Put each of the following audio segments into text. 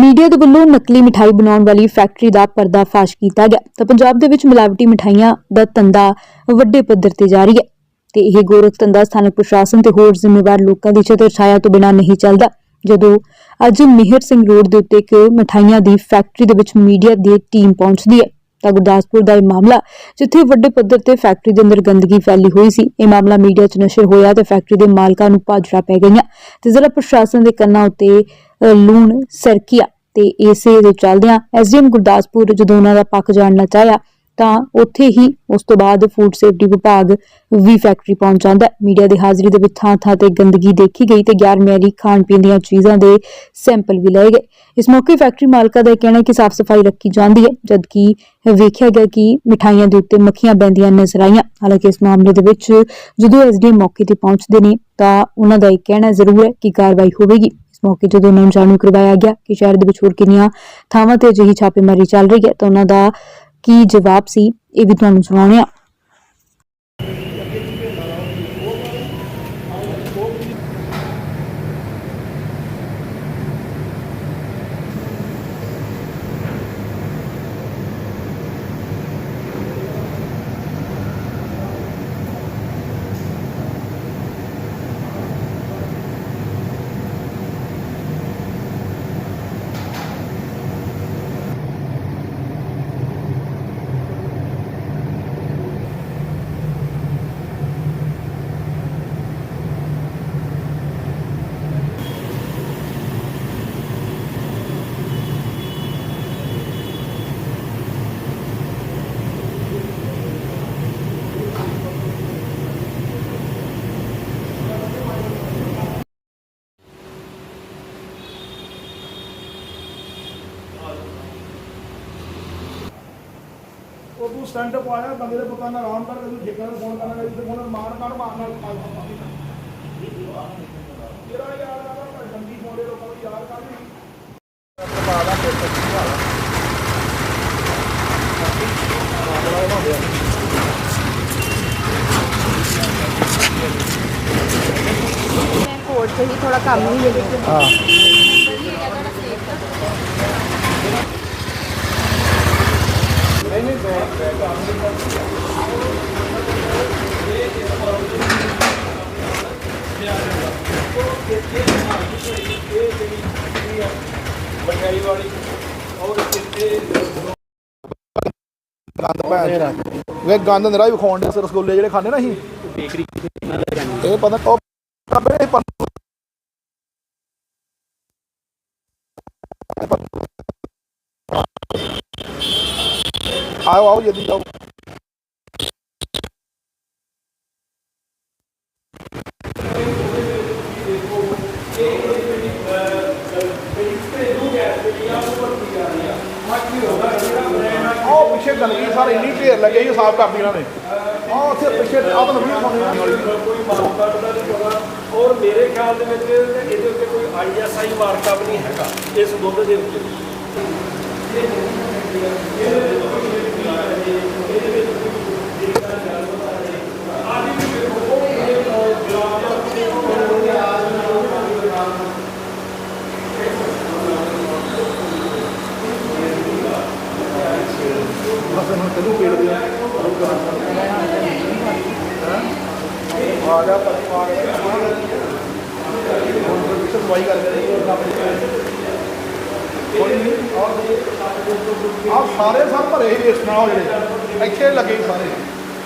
Media ਦੇ ਵੱਲੋਂ ਨਕਲੀ ਮਿਠਾਈ ਬਣਾਉਣ ਵਾਲੀ ਫੈਕਟਰੀ ਦਾ ਪਰਦਾਫਾਸ਼ ਕੀਤਾ ਗਿਆ। ਤਾਂ ਪੰਜਾਬ ਦੇ ਵਿੱਚ ਮਿਲਾਵਟੀ ਮਿਠਾਈਆਂ ਦਾ ਧੰਦਾ ਵੱਡੇ ਪੱਧਰ ਤੇ ਜਾਰੀ ਹੈ ਤੇ ਇਹ ਗੋਰਖ ਧੰਦਾ ਸਥਾਨਕ ਪ੍ਰਸ਼ਾਸਨ ਤੇ ਹੋਰ ਜ਼ਿੰਮੇਵਾਰ ਲੋਕਾਂ ਦੀ ਛਤਰ ਛਾਇਆ ਤੋਂ ਬਿਨਾਂ ਨਹੀਂ ਚੱਲਦਾ। ਜਦੋਂ ਅੱਜ ਮਿਹਰ ਸਿੰਘ ਰੋਡ ਦੇ ਉੱਤੇ ਇੱਕ ਮਿਠਾਈਆਂ ਦੀ ਫੈਕਟਰੀ ਦੇ ਵਿੱਚ ਮੀਡੀਆ ਦੀ ਟੀਮ ਪਹੁੰਚਦੀ ਹੈ ਤਾਂ ਗੁਰਦਾਸਪੁਰ ਦਾ ਇਹ ਮਾਮਲਾ, ਜਿੱਥੇ ਵੱਡੇ ਪੱਧਰ ਤੇ ਫੈਕਟਰੀ ਦੇ ਅੰਦਰ ਗੰਦਗੀ ਫੈਲੀ ਹੋਈ ਸੀ। ਇਹ ਮਾਮਲਾ ਮੀਡੀਆ 'ਚ ਨਸ਼ਰ ਹੋਇਆ ਤੇ ਫੈਕਟਰੀ ਦੇ ਮਾਲਕਾਂ ਨੂੰ ਭਾਜੜਾ ਪੈ ਗਈਆਂ ਤੇ ਜ਼ਿਲ੍ਹਾ ਪ੍ਰਸ਼ਾਸਨ ਦੇ ਕੰਨਾਂ ਉੱਤੇ ਲੂਣ, ਸਰਕੀਆ ਤੇ ਇਸੇ ਦੇ ਚੱਲਦਿਆਂ ਐਸਡੀਐਮ ਗੁਰਦਾਸਪੁਰ ਜਦੋਂ ਉਹਨਾਂ ਦਾ ਪੱਖ ਜਾਣਨਾ ਚਾਹਿਆ ਤਾਂ ਉੱਥੇ ਹੀ ਉਸ ਤੋਂ ਬਾਅਦ ਫੂਡ ਸੇਫਟੀ ਵਿਭਾਗ ਵੀ ਫੈਕਟਰੀ ਪਹੁੰਚ ਜਾਂਦਾ ਹੈ। ਮੀਡੀਆ ਦੀ ਹਾਜ਼ਰੀ ਦੇ ਵਿੱਚ ਥਾਂ ਥਾਂ ਤੇ ਗੰਦਗੀ ਦੇਖੀ ਗਈ ਤੇ ਗੈਰ ਮਿਆਰੀ ਖਾਣ ਪੀਣ ਦੀਆਂ ਚੀਜ਼ਾਂ ਦੇ ਸੈਂਪਲ ਵੀ ਲਏ ਗਏ। ਇਸ ਮੌਕੇ ਫੈਕਟਰੀ ਮਾਲਕਾਂ ਦਾ ਕਹਿਣਾ ਹੈ ਕਿ ਸਾਫ਼ ਸਫ਼ਾਈ ਰੱਖੀ ਜਾਂਦੀ ਹੈ, ਜਦਕਿ ਵੇਖਿਆ ਗਿਆ ਕਿ ਮਿਠਾਈਆਂ ਦੇ ਉੱਤੇ ਮੱਖੀਆਂ ਬੈੰਦੀਆਂ ਨਜ਼ਰ ਆਈਆਂ। ਹਾਲਾਂਕਿ ਇਸ ਮਾਮਲੇ ਦੇ ਵਿੱਚ ਜਦੋਂ ਐਸਡੀਐਮ ਮੌਕੇ ਤੇ ਪਹੁੰਚਦੇ ਨੇ, ਤਾਂ ਉਹਨਾਂ ਦਾ ਇਹ ਕਹਿਣਾ ਜ਼ਰੂਰ ਹੈ ਕਿ ਕਾਰਵਾਈ ਹੋਵੇਗੀ। ਇਸ ਮੌਕੇ ਜਦੋਂ ਉਹਨਾਂ ਨੂੰ ਜਾਣੂ ਕਰਵਾਇਆ ਗਿਆ ਕਿ ਸ਼ਹਿਰ ਦੇ ਵਿੱਚ ਹੋਰ ਕਿੰਨੀਆਂ ਥਾਵਾਂ ਤੇ ਅਜਿਹੀ ਛਾਪੇਮਾਰੀ ਚੱਲ ਰਹੀ ਹੈ, ਤਾਂ ਉਹਨਾਂ ਦਾ ਕੀ ਜਵਾਬ ਸੀ ਇਹ ਵੀ ਤੁਹਾਨੂੰ ਸੁਣਾਉਂਦੇ ਆ ਤੂੰ ਸਟੈਂਡ ਅਪ ਆਇਆ ਬੰਦੇ ਦੇ ਪੁੱਤਾਂ ਨਾਲ ਆਰਾਮ ਕਰ ਤੂੰ ਠੇਕਾ ਨੂੰ ਫੋਨ ਕਰਨਾ ਤੇ ਫੋਨ ਮਾਰ ਮਾਰ ਮਾਰ ਨਾਲ ਕਾਲ ਤੇਰਾ ਯਾਰ ਆ ਗੰਦੀ ਫੋਨੇ ਲੋਕਾਂ ਨੂੰ ਯਾਰ ਕਰ ਲਈ। ਕੋਰਟ ਤੋਂ ਹੀ ਥੋੜਾ ਕੰਮ ਹੀ ਹੈ ਹਾਂ ਨਹੀਂ ਨਹੀਂ ਮਠਿਆਈ ਵਾਲੀ ਔਰ ਕਿਤੇ ਗੰਦ ਭੈਣ ਵੇ ਗੰਦ ਨਰਾ ਵੀ ਖਾਣ ਦੇ ਰਸਗੁੱਲੇ ਜਿਹੜੇ ਖਾਂਦੇ ਨਾ ਅਸੀਂ। ਬੇਕਰੀ ਇਹ ਪਤਾ ਉਹ ਬਾਬੇ ਇਹ ਪਤਾ ਆਓ ਆਓ ਜਲਦੀ ਆਓ। ਉਹ ਪਿੱਛੇ ਗੰਦਗੀ ਸਾਰੇ, ਇੰਨੀ ਢੇਰ ਲੱਗੇ ਜੀ ਸਾਫ਼ ਕਰਦੀ ਇਹਨਾਂ ਨੇ। ਆ ਉੱਥੇ ਪਿੱਛੇ ਆ ਤਾਂ ਨਵੀਂ ਪਾਉਣੀ ਕੋਈ ਮਾਰਕਾ ਦਾ ਨਹੀਂ ਪਤਾ ਔਰ ਮੇਰੇ ਖਿਆਲ ਦੇ ਵਿੱਚ ਇਹਦੇ ਉੱਤੇ ਕੋਈ ਆਈਐਸਆਈ ਮਾਰਕਾ ਵੀ ਨਹੀਂ ਹੈਗਾ, ਇਸ ਦੁੱਧ ਦੇ ਉੱਤੇ ਬਸ ਹੁਣ ਤੈਨੂੰ ਪੇੜ ਦੇ ਆ ਜਾ ਪਰ ਆ ਗਿਆ ਸਾਰੇ ਸਭ ਭਰੇ ਹੀ ਇਸ ਨਾਲ ਜਿਹੜੇ। ਇੱਥੇ ਲੱਗੇ ਸਾਰੇ।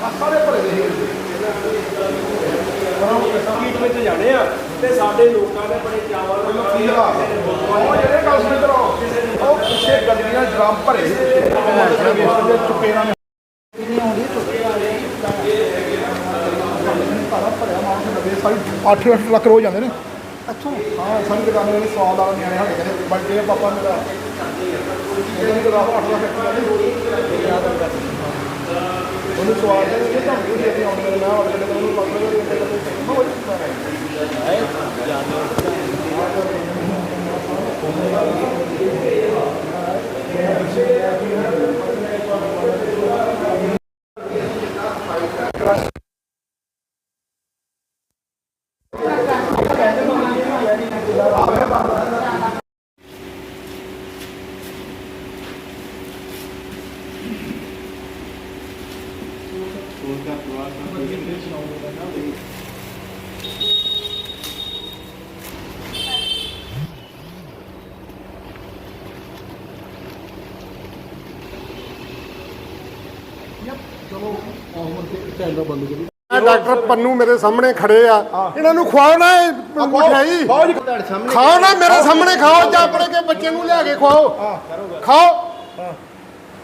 ਆ ਸਾਰੇ ਭਰੇ ਦੇ ਕੀਟ ਵਿੱਚ ਜਾਣੇ ਆ ਤੇ ਸਾਡੇ ਲੋਕਾਂ ਦੇ ਬੜੇ ਚਾਵਲ ਕੀ ਹਾਲ ਆ? ਉਹ ਜਿਹੜੇ ਗੱਲ ਸੁਣ ਇਧਰ। ਆਓ ਉਹ ਪਿੱਛੇ ਗੱਡੀਆਂ ਡਰਮ ਭਰੇ ਸੀ। ਪਿੱਛੇ ਚੁਪੇਰਾਂ ਨੇ ਅੱਠ ਅੱਠ ਲੱਖ ਰੋਜ਼ ਜਾਂਦੇ ਨੇ। ਅੱਛਾ। ਹਾਂ ਸਾਡੀ ਦੁਕਾਨ ਦੇ ਸਵਾਦ ਵਾਲੇ ਨਿਆਣੇ ਸਾਡੇ ਕਹਿੰਦੇ ਬਰਥਡੇ ਪਾਪਾ ਮੇਰਾ ਉਹਨੂੰ ਤਾਂ ਅੱਠ ਲੱਖ ਰੁਪਏ ਉਹਨੂੰ ਸਵਾਦ ਦੇ ਕਿ ਤੁਹਾਨੂੰ ਵੀ ਦੇ ਆਉਂਦੇ ਨੇ ਮੈਂ ਆਰਡਰ ਕਰਦੇ ਉਹਨੂੰ ਪੱਕ ਲਗਾ ਡਾਕਟਰ ਪੰਨੂ ਮੇਰੇ ਸਾਹਮਣੇ ਖੜੇ ਆ। ਇਹਨਾਂ ਨੂੰ ਖਵਾਓ ਨਾ ਇਹ ਮਠਿਆਈ। ਖਾਓ ਨਾ ਮੇਰੇ ਸਾਹਮਣੇ ਖਾਓ ਜਾਂ ਆਪਣੇ ਕੇ ਬੱਚੇ ਨੂੰ ਲਿਆ ਕੇ ਖਵਾਓ। ਖਾਓ।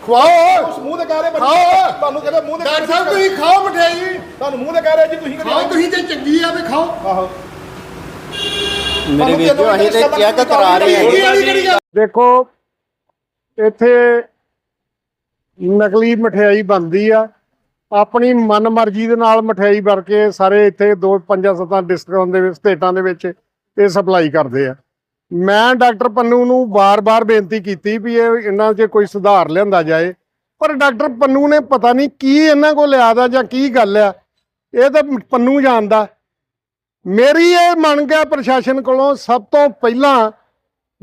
ਖਵਾਓ। ਮੂੰਹ ਤੇ ਕਹਿ ਰਹੇ ਖਾਓ। ਤੁਹਾਨੂੰ ਕਹਿੰਦੇ ਮੂੰਹ ਤੇ ਡਾਕਟਰ ਸਾਹਿਬ ਤੁਸੀਂ ਖਾਓ ਮਠਿਆਈ। ਤੁਹਾਨੂੰ ਮੂੰਹ ਤੇ ਕਹਿ ਰਹੇ ਜੀ ਤੁਸੀਂ ਖਾਓ ਤੁਸੀਂ ਤੇ ਚੰਗੀ ਆ ਤੇ ਖਾਓ। ਆਹੋ ਮੇਰੇ ਵੀਰ ਜੋ ਅਸੀਂ ਤੇ ਚੈੱਕ ਕਰਾ ਰਹੇ ਹਾਂ ਦੇਖੋ ਇੱਥੇ ਨਕਲੀ ਮਠਿਆਈ ਬਣਦੀ ਆ। ਆਪਣੀ ਮਨਮਰਜ਼ੀ ਦੇ ਨਾਲ ਮਠਿਆਈ ਭਰ ਕੇ ਸਾਰੇ ਇੱਥੇ ਦੋ ਪੰਜਾਂ ਸੱਤਾਂ ਡਿਸਟ੍ਰਿਕਟਾਂ ਦੇ ਵਿੱਚ, ਸਟੇਟਾਂ ਦੇ ਵਿੱਚ ਇਹ ਸਪਲਾਈ ਕਰਦੇ ਆ। ਮੈਂ ਡਾਕਟਰ ਪੰਨੂ ਨੂੰ ਬਾਰ-ਬਾਰ ਬੇਨਤੀ ਕੀਤੀ ਵੀ ਇਹ ਇਹਨਾਂ 'ਚ ਕੋਈ ਸੁਧਾਰ ਲਿਆਂਦਾ ਜਾਏ, ਪਰ ਡਾਕਟਰ ਪੰਨੂ ਨੇ ਪਤਾ ਨਹੀਂ ਕੀ ਇਹਨਾਂ ਕੋਲ ਲਿਆਦਾ ਜਾਂ ਕੀ ਗੱਲ ਆ, ਇਹ ਤਾਂ ਪੰਨੂ ਜਾਣਦਾ। ਮੇਰੀ ਇਹ ਮੰਗ ਹੈ ਪ੍ਰਸ਼ਾਸਨ ਕੋਲੋਂ ਸਭ ਤੋਂ ਪਹਿਲਾਂ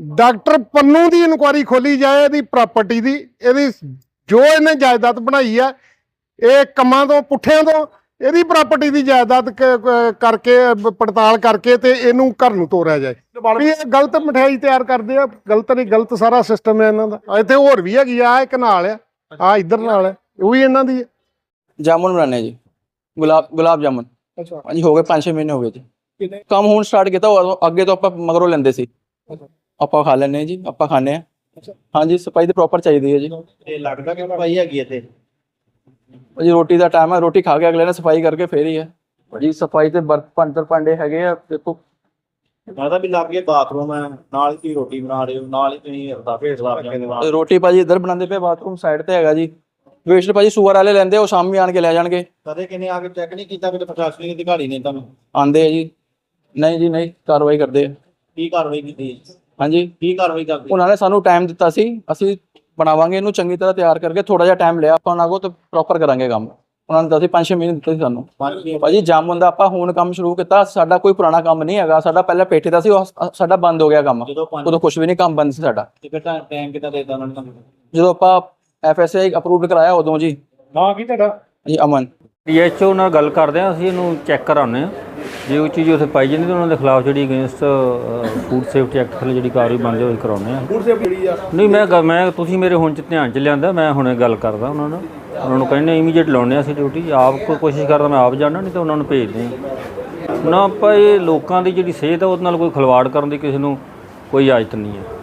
ਡਾਕਟਰ ਪੰਨੂ ਦੀ ਇਨਕੁਆਰੀ ਖੋਲੀ ਜਾਏ, ਇਹਦੀ ਪ੍ਰਾਪਰਟੀ ਦੀ, ਇਹਦੀ ਜੋ ਇਹਨੇ ਜਾਇਦਾਦ ਬਣਾਈ ਆ ਇਹ ਕੰਮਾਂ ਤੋਂ ਪੁੱਠਿਆਂ ਤੋਂ ਇਹਦੀ ਪ੍ਰਾਪਰਟੀ ਦੀ ਜਾਇਦਾਦ ਕਰਕੇ ਪੜਤਾਲ ਕਰਕੇ ਤੇ ਇਹਨੂੰ ਘਰ ਨੂੰ ਤੋਰਿਆ ਜਾਏ। ਵੀ ਇਹ ਗਲਤ ਮਠਿਆਈ ਤਿਆਰ ਕਰਦੇ ਆ ਗਲਤ ਨਹੀਂ ਗਲਤ ਸਾਰਾ ਸਿਸਟਮ ਹੈ ਇਹਨਾਂ ਦਾ। ਆ ਇੱਥੇ ਹੋਰ ਵੀ ਹੈਗੀ ਆ ਆਹ ਇੱਕ ਨਾਲ ਆ ਆ ਇੱਧਰ ਨਾਲ ਹੈ ਉਹ ਵੀ ਇਹਨਾਂ ਦੀ ਹੈ ਜਾਮੁਨ ਬਣਾਣੇ ਜੀ। ਗੁਲਾਬ ਗੁਲਾਬ ਜਾਮੁਨ। ਅੱਛਾ। ਹਾਂਜੀ ਹੋ ਗਏ 5-6 ਮਹੀਨੇ ਹੋ ਗਏ ਜੀ। ਕਿੰਨੇ? ਕੰਮ ਹੁਣ ਸਟਾਰਟ ਕੀਤਾ ਅੱਗੇ ਤੋਂ ਆਪਾਂ ਮਗਰੋਂ ਲੈਂਦੇ ਸੀ। ਆਪਾਂ ਖਾ ਹਾਂ ਜੀ ਆਪਾਂ ਖਾਂਦੇ ਹਾਂ ਅੱਛਾ। ਹਾਂਜੀ ਸਫ਼ਾਈ ਤੇ ਪ੍ਰੋਪਰ ਚਾਹੀਦੀ ਹੈ ਜੀ। ਇਹ ਲੱਗਦਾ ਕਿ ਭਾਈ ਹੈਗੀ ਇੱਥੇ। ਜੀ ਰੋਟੀ ਦਾ ਟਾਈਮ ਹੈ ਰੋਟੀ ਖਾ ਕੇ ਅਗਲੇ ਨੇ ਸਫ਼ਾਈ ਕਰਕੇ ਫੇਰ ਹੀ ਹੈ ਜੀ ਸਫ਼ਾਈ ਤੇ ਬਰਤਨ ਭਾਂਡੇ ਭਾਂਡੇ ਹੈਗੇ ਆ ਦੇਖੋ। ਲੱਗਦਾ ਵੀ ਲੱਗੇ ਬਾਥਰੂਮ ਹੈ ਨਾਲ ਹੀ ਰੋਟੀ ਬਣਾ ਰਹੇ ਹੋ ਨਾਲ ਹੀ ਤੁਸੀਂ ਰਫਾਫੇ ਸਲਾਬ ਜਾਂਦੇ ਹੋ। ਰੋਟੀ ਭਾਜੀ ਇੱਧਰ ਬਣਾਉਂਦੇ ਪਏ ਬਾਥਰੂਮ ਸਾਈਡ ਤੇ ਹੈਗਾ ਜੀ। ਵੇਸਟ ਭਾਜੀ ਸੂਅਰ ਵਾਲੇ ਲੈਂਦੇ ਉਹ ਸ਼ਾਮੀ ਆਣ ਕੇ ਲੈ ਜਾਣਗੇ। ਕਦੇ ਕਿਨੇ ਆ ਕੇ ਚੈੱਕ ਨਹੀਂ ਕੀਤਾ ਕਿ ਪ੍ਰਸ਼ਾਸਨਿਕ ਅਧਿਕਾਰੀ ਨੇ ਤੁਹਾਨੂੰ? ਆਂਦੇ ਆ ਜੀ। ਨਹੀਂ ਜੀ ਨਹੀਂ ਕਾਰਵਾਈ ਕਰਦੇ ਆ। ਕੀ ਕਾਰਵਾਈ ਕੀਤੀ? ਹਾਂਜੀ। ਕੀ ਕਾਰਵਾਈ ਕਰਦੇ? ਉਹਨਾਂ ਨੇ ਸਾਨੂੰ ਟਾਈਮ ਦਿੱਤਾ ਸੀ ਅਸੀਂ ਬਣਾਵਾਂਗੇ ਇਹਨੂੰ ਚੰਗੀ ਤਰ੍ਹਾਂ ਤਿਆਰ ਕਰਕੇ ਥੋੜਾ ਜਿਹਾ ਟਾਈਮ ਲਿਆ ਆਪਾਂ ਉਹਨਾਂ ਕੋਲ ਤੇ ਪ੍ਰੋਪਰ ਕਰਾਂਗੇ ਕੰਮ। ਉਹਨਾਂ ਨੇ ਦੱਸੀ 5-6 ਮਹੀਨੇ ਦਿੱਤੇ ਸੀ ਸਾਨੂੰ। ਭਾਜੀ ਜਾਮੁਨ ਦਾ ਆਪਾਂ ਹੁਣ ਕੰਮ ਸ਼ੁਰੂ ਕੀਤਾ ਸਾਡਾ ਕੋਈ ਪੁਰਾਣਾ ਕੰਮ ਨਹੀਂ ਹੈਗਾ। ਸਾਡਾ ਪਹਿਲਾਂ ਪੇਠੇ ਦਾ ਸੀ ਉਹ ਸਾਡਾ ਬੰਦ ਹੋ ਗਿਆ ਕੰਮ। ਉਦੋਂ ਕੁਝ ਵੀ ਨਹੀਂ ਕੰਮ ਬੰਦ ਸੀ ਸਾਡਾ। ਟਿਕਟ ਟਾਈਮ ਕਿਤਾ ਦੇਤਾ ਉਹਨਾਂ ਨੇ ਤੁਹਾਨੂੰ? ਜਦੋਂ ਆਪਾਂ ਐਫਐਸਆਈ ਅਪਰੂਵਡ ਕਰਾਇਆ ਉਦੋਂ ਜੀ। ਹਾਂ ਕੀ ਤੁਹਾਡਾ? ਜੀ ਅਮਨ। ਡੀਐਚਓ ਨਾਲ ਗੱਲ ਕਰਦੇ ਹਾਂ ਅਸੀਂ ਇਹਨੂੰ ਚੈੱਕ ਕਰਾਉਂਦੇ ਹਾਂ। ਜੇ ਕੋਈ ਚੀਜ਼ ਉੱਥੇ ਪਾਈ ਜਾਂਦੀ ਤਾਂ ਉਹਨਾਂ ਦੇ ਖਿਲਾਫ ਜਿਹੜੀ ਅਗੇਂਸਟ ਫੂਡ ਸੇਫਟੀ ਐਕਟ ਥੱਲੇ ਜਿਹੜੀ ਕਾਰਵਾਈ ਬਣਦੀ ਉਹ ਕਰਾਉਂਦੇ ਹਾਂ ਫੂਡ ਸੇਫਟੀ ਜਿਹੜੀ ਆ। ਨਹੀਂ ਮੈਂ ਗ- ਮੈਂ ਤੁਸੀਂ ਮੇਰੇ ਹੁਣ ਚ ਧਿਆਨ ਚ ਲਿਆਂਦਾ ਮੈਂ ਹੁਣੇ ਗੱਲ ਕਰਦਾ ਉਹਨਾਂ ਨਾਲ ਉਹਨਾਂ ਨੂੰ ਕਹਿੰਦੇ ਇਮੀਡੀਏਟ ਲਾਉਣੇ ਆ ਅਸੀਂ ਡਿਊਟੀ ਆਪ ਕੋਈ ਕੋਸ਼ਿਸ਼ ਕਰਦਾ ਮੈਂ ਆਪ ਜਾਣਾ ਨਹੀਂ ਤਾਂ ਉਹਨਾਂ ਨੂੰ ਭੇਜਦੇ ਹਾਂ ਨਾ ਆਪਾਂ ਇਹ ਲੋਕਾਂ ਦੀ ਜਿਹੜੀ ਸਿਹਤ ਆ ਉਹਦੇ ਨਾਲ ਕੋਈ ਖਿਲਵਾੜ ਕਰਨ ਦੀ ਕਿਸੇ ਨੂੰ ਕੋਈ ਇਜਾਜ਼ਤ ਨਹੀਂ ਹੈ।